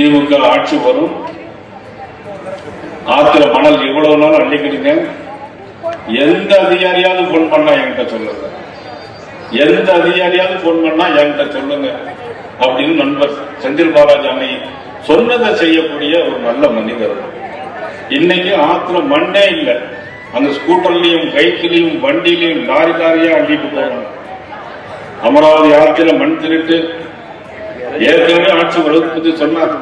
திமுக ஆட்சி வரும். ஆத்திர மணல் எவ்வளவு நாள் அள்ளிக்கிறீங்க எந்த அதிகாரியாவது போன் பண்ணா என்கிட்ட சொல்லுங்க. எந்த அதிகாரியாவது போன் பண்ணா என்கிட்ட சொல்லுங்க. அப்படின்னு நண்பர் செந்தில் பாலாஜாமி சொன்னதை செய்யக்கூடிய ஒரு நல்ல மனிதர். இன்னைக்கு ஆத்திர மண்ணே இல்லை. அந்த ஸ்கூட்டர்லயும் பைக்லயும் வண்டியிலையும் லாரி லாரியா அள்ளிட்டு போறாங்க. அமராவதி ஆற்றில மண் திருட்டு ஏற்கனவே ஆட்சி வகுப்பது சொன்னார்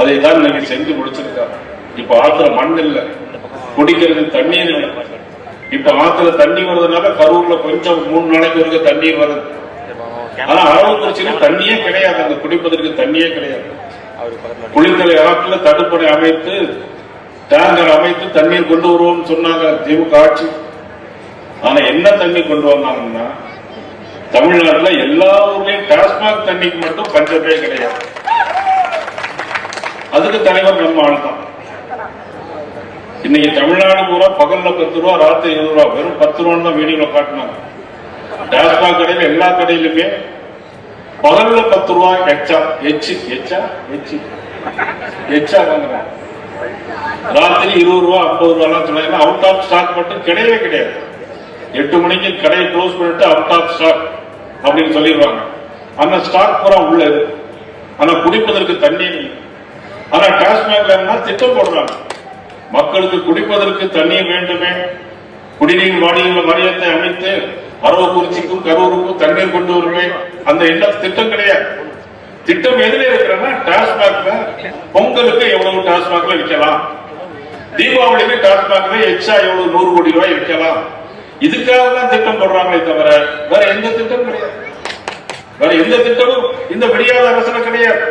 அதை தான் நீங்க செஞ்சு முடிச்சிருக்காங்க. இப்ப ஆத்துல மண் இல்ல. குடிக்கிறது தண்ணீர் இல்லை. இப்ப ஆத்துல தண்ணி வருதுனால கரூர்ல கொஞ்சம் மூணு நாளைக்கு வரைக்கும் தண்ணீர் வருது ஆனா அரவக்குறிச்சியில தண்ணியே கிடையாது. அங்க குடிப்பதற்கு தண்ணியே கிடையாது. குளித்தலை ஆற்றுல தடுப்பணை அமைத்து டேங்கர் அமைத்து தண்ணீர் கொண்டு வருவோம்னு சொன்னாங்க திமுக ஆட்சி. ஆனா என்ன தண்ணி கொண்டு வந்தாங்கன்னா தமிழ்நாட்டில் எல்லா ஊர்லயும் டாஸ்மாக் தண்ணிக்கு மட்டும் பஞ்சமே கிடையாது. அதுக்கு தலைவர் நம்ம ஆள்தான் இன்னைக்கு தமிழ்நாடு பூரா பகல்ல பத்து ரூபா ராத்திரி இருபது ரூபா வெறும் பத்து ரூபான்னு தான் வீடியோல காட்டினாங்க. டாஸ்மாக் கடையில எல்லா கடையிலுமே பகல்ல பத்து ரூபா எச்சா எச்சு எச்சா எச்சு எச்சா வாங்குறாங்க. ராத்திரி இருபது ரூபா ஐம்பது ரூபா சொன்னாங்க அவுட் ஆஃப் ஸ்டாக் மட்டும் கிடையவே கிடையாது. எட்டு மணிக்கு கடையை க்ளோஸ் பண்ணிட்டு அவுட் ஆஃப் ஸ்டாக் அப்படின்னு சொல்லிடுவாங்க. ஆனா ஸ்டாக் பூரா உள்ளது ஆனா குடிப்பதற்கு தண்ணீர் ஆனா டாஸ்மாக்ல திட்டம் போடுறாங்க. மக்களுக்கு குடிப்பதற்கு தண்ணீர் வேண்டுமே. குடிநீர் வாடியுள்ள மரியத்தை அமைத்து அரவக்குறிச்சிக்கும் கரூருக்கும் தண்ணீர் கொண்டு வருவேன் அந்த எண்ண திட்டம் கிடையாது. திட்டம் எதுல இருக்கிறன்னா டாஸ்மாக்ல பொங்கலுக்கு எவ்வளவு டாஸ்மாக்ல விற்கலாம்? தீபாவளிக்கு டாஸ்மாக்ல எக்ஸ்ட்ரா எவ்வளவு நூறு கோடி ரூபாய் விற்கலாம்? இதுக்காக தான் திட்டம் போடுறாங்களே தவிர வேற எந்த திட்டம் கிடையாது. வேற எந்த திட்டமும் இந்த விடியாத அரசுல கிடையாது.